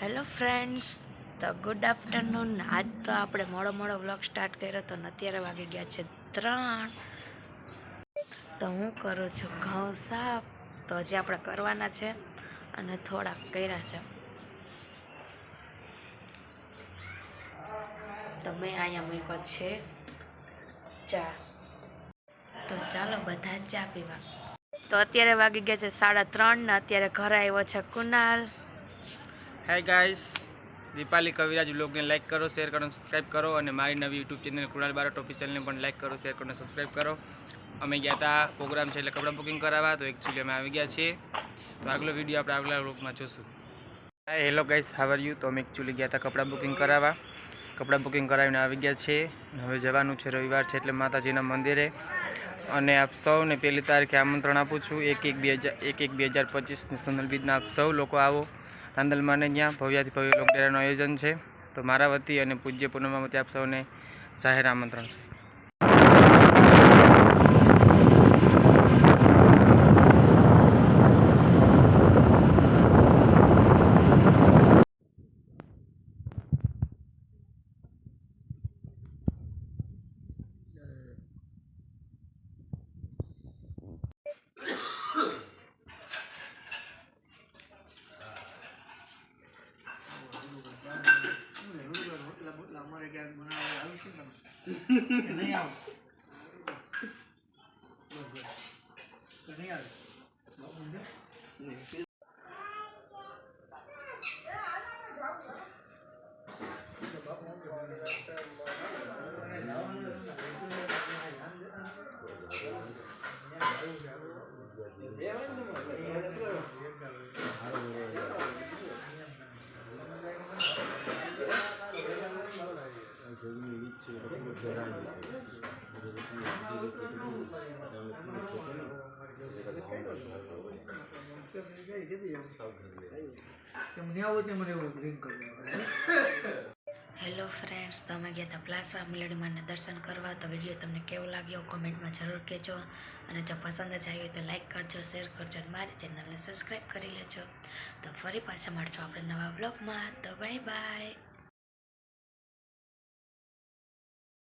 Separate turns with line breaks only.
Hello friends તો good afternoon આજ તો આપણે મોડો મોડો વ્લોગ સ્ટાર્ટ કર્યો તો ને અત્યારે વાગી ગયા છે ત્રણ. તો હું કરું છું ઘઉં સાફ. તો હજી આપણે કરવાના છે અને થોડાક કર્યા છે. તો મેં અહીંયા મૂક્યો છે ચા. તો ચાલો બધા ચા પીવા. તો અત્યારે વાગી ગયા છે સાડા ત્રણ ને અત્યારે ઘરે આવ્યો છે કુનાલ
હાય ગાઈસ દીપાલી કવિરાજ બ્લોગને લાઇક કરો શેર કરો સબસ્ક્રાઈબ કરો અને મારી નવી યુટ્યુબ ચેનલ કુણાલ બારોટ ઓફિશિયલને પણ લાઇક કરો શેર કરો સબસ્ક્રાઈબ કરો. અમે ગયા હતા પ્રોગ્રામ છે એટલે કપડાં બુકિંગ કરાવવા, તો એકચ્યુઅલી અમે આવી ગયા છીએ. તો આગલો વીડિયો આપણે આગલા બ્લોગમાં જોશું. Hi hello guys how are you તો અમે એકચ્યુઅલી ગયા હતા કપડાં બુકિંગ કરાવવા. કપડાં બુકિંગ કરાવીને આવી ગયા છીએ. હવે જવાનું છે રવિવાર છે એટલે માતાજીના મંદિરે. અને આપ સૌને પહેલી તારીખે આમંત્રણ આપું છું. એક એક બે હજાર એક એક બે હજાર પચીસની સોનલ બીજના આપ સૌ લોકો આવો. રાંદલમાને ત્યાં ભવ્યાથી ભવ્ય લોકડેરાનું આયોજન છે. તો મારા વતી અને પૂજ્ય પૂર્ણિમા વતી આપ સૌને જાહેર આમંત્રણ છે.
તમારે ક્યાંક બનાવવા આવશે તમે નહીં આવો નહીં આવે Thank you.
હેલો ફ્રેન્ડ્સ તમે ગયા હતા પ્લાસવા મિલડીમાંને દર્શન કરવા. તો વીડિયો તમને કેવો લાગ્યો કોમેન્ટમાં જરૂર કહેજો. અને જો પસંદ જ આવ્યો તો લાઈક કરજો શેર કરજો અને મારી ચેનલને સબસ્ક્રાઈબ કરી લેજો. તો ફરી પાછા મળજો આપણે નવા બ્લોગમાં તો બાય બાય